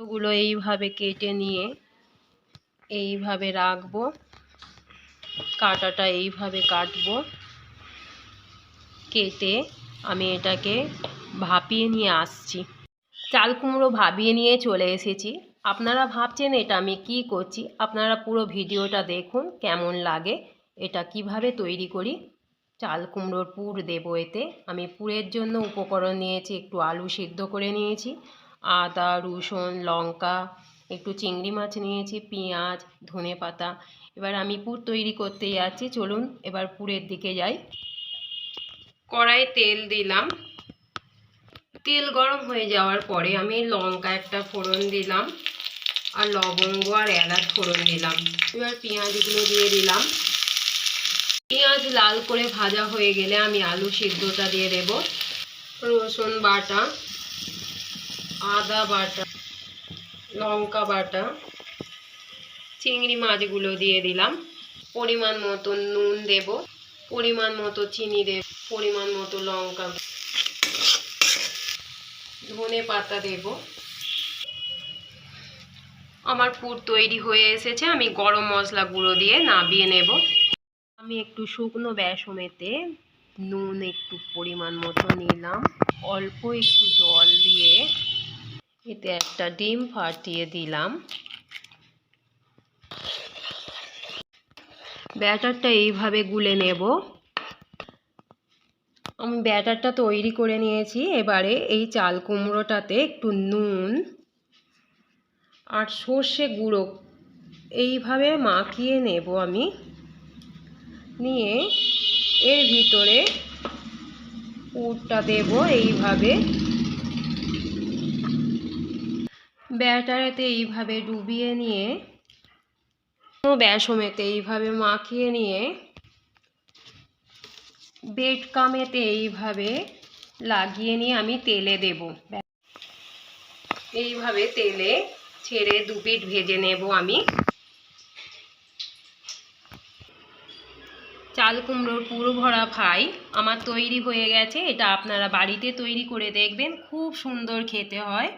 ওগুলো এইভাবে কেটে নিয়ে এইভাবে রাখব। কাটাটা এইভাবে কাটবো। কেটে আমি এটাকে ভাপিয়ে নিয়ে আসছি। চাল কুমড়ো ভাবিয়ে নিয়ে চলে এসেছি। আপনারা ভাবছেন এটা আমি কি করছি? আপনারা পুরো ভিডিওটা দেখুন, কেমন লাগে। এটা কীভাবে তৈরি করি? চাল কুমড়োর পুর দেবো এতে। আমি পুরের জন্য উপকরণ নিয়েছি, একটু আলু সিদ্ধ করে নিয়েছি। আদা, রসুন, লঙ্কা, একটু চিংড়ি মাছ নিয়েছি, পেঁয়াজ, ধনে পাতা। এবার আমি পুর তৈরি করতে যাচ্ছি, চলুন এবার পুরের দিকে যাই। কড়াই তেল দিলাম। তেল গরম হয়ে যাওয়ার পরে আমি লঙ্কা একটা ফোড়ন দিলাম, আর লবঙ্গ আর এলাচ ফোড়ন দিলাম। এবার পেঁয়াজগুলো দিয়ে দিলাম। পেঁয়াজ লাল করে ভাজা হয়ে গেলে আমি আলু সিদ্ধটা দিয়ে দেব। রসুন বাটা। আদা বাটা, লঙ্কা বাটা, চিংড়ি মাছগুলো দিয়ে দিলাম। পরিমাণ মতো নুন দেব, পরিমাণ মতো চিনি দেব, পরিমাণ মতো লঙ্কা ধনে পাতা দেব। আমার পুর তৈরি হয়ে এসেছে, আমি গরম মশলা গুঁড়ো দিয়ে নাবিয়ে নেব। আমি একটু শুকনো বেসমেতে নুন একটু পরিমাণ মতো নিলাম। অল্প একটু জল দিয়ে এতে একটা ডিম ফাটিয়ে দিলাম। ব্যাটারটা এইভাবে গুলে নেব। আমি ব্যাটারটা তৈরি করে নিয়েছি। এবারে এই চাল কুমড়োটাতে একটু নুন আর সর্ষে গুঁড়ো এইভাবে মাখিয়ে নেব আমি। নিয়ে এর ভিতরে পুরটা দেব এইভাবে। ব্যাটারেতে এইভাবে ডুবিয়ে নিয়ে বেসমেতে এইভাবে মাখিয়ে নিয়ে, বেড কামেতে এইভাবে লাগিয়ে নিয়ে আমি তেলে দেব। এইভাবে তেলে ছেড়ে দু পিঠ ভেজে নেব আমি। চাল কুমড়োর পুরো ভরা ফ্রাই আমার তৈরি হয়ে গেছে, এটা আপনারা বাড়িতে তৈরি করে দেখবেন, খুব সুন্দর খেতে হয়।